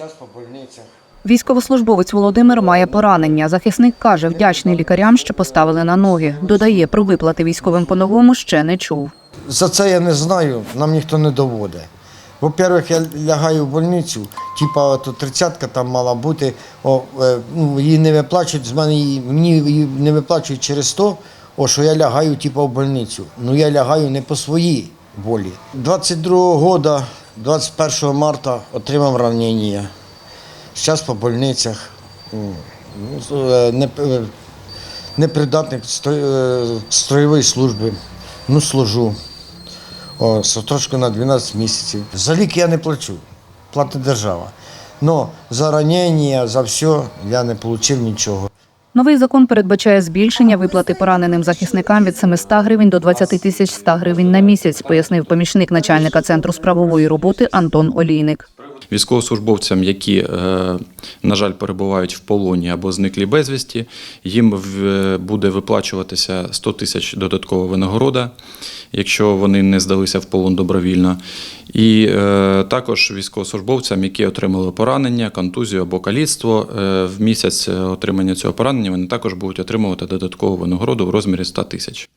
Зараз по больницях. Військовослужбовець Володимир має поранення. Захисник каже, вдячний лікарям, що поставили на ноги. Додає, про виплати військовим по-новому ще не чув. За це я не знаю, нам ніхто не доводить. Во-первых, я лягаю в больницю, типа то тридцятка там мала бути, о, е, ну, її не виплачують, з мене її, мені її не виплачують через то, о, що я лягаю типа, в больницю. Ну я лягаю не по своїй волі. 22 года, 21 марта отримав ранення. Зараз по больницях. Ну, е, е, Непридатник е, строєвої служби. Ну, служу. О, трошки на 12 місяців. За лік я не плачу, платить держава. Но за ранення, за все я не отримав нічого. Новий закон передбачає збільшення виплати пораненим захисникам від 700 гривень до 20 тисяч 100 гривень на місяць, пояснив помічник начальника центру справової роботи Антон Олійник. Військовослужбовцям, які, е, на жаль, перебувають в полоні або зниклі безвісті, їм буде виплачуватися 100 тисяч додаткова винагорода, якщо вони не здалися в полон добровільно. І е, також військовослужбовцям, які отримали поранення, контузію або каліцтво, е, в місяць отримання цього поранення вони також будуть отримувати додаткову винагороду в розмірі 100 тисяч.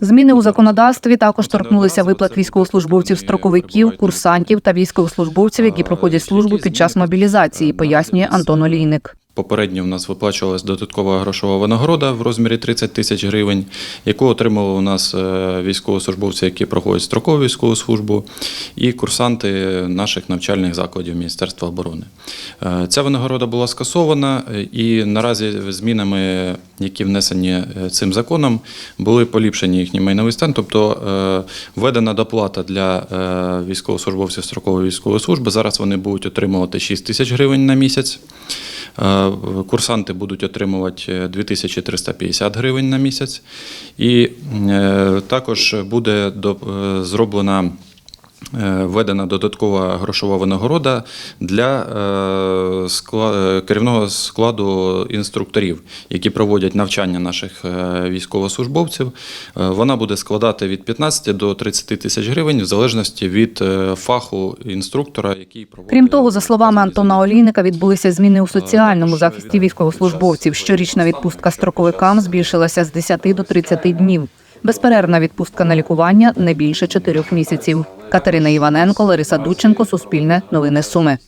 Зміни у законодавстві також торкнулися виплат військовослужбовців, строковиків, курсантів та військовослужбовців, які проходять службу під час мобілізації, пояснює Антон Олійник. Попередньо в нас виплачувалась додаткова грошова винагорода в розмірі 30 тисяч гривень, яку отримали у нас е, військовослужбовці, які проходять строкову військову службу, і курсанти наших навчальних закладів Міністерства оборони. Е, Ця винагорода була скасована, е, і наразі змінами, які внесені цим законом, були поліпшені їхній майновий стан, тобто введена доплата для військовослужбовців строкової військової служби. Зараз вони будуть отримувати 6 тисяч гривень на місяць. Е, Курсанти будуть отримувати е, 2350 гривень на місяць. І е, також буде е, зроблена. Е, Введена додаткова грошова винагорода для е, скла- е, керівного складу інструкторів, які проводять навчання наших військовослужбовців. Вона буде складати від 15 до 30 тисяч гривень в залежності від фаху інструктора, який проводить. Крім того, за словами Антона Олійника, відбулися зміни у соціальному захисті військовослужбовців. Щорічна відпустка строковикам збільшилася з 10 до 30 днів. Безперервна відпустка на лікування не більше чотирьох місяців. Катерина Іваненко, Лариса Дученко, Суспільне, Новини Суми.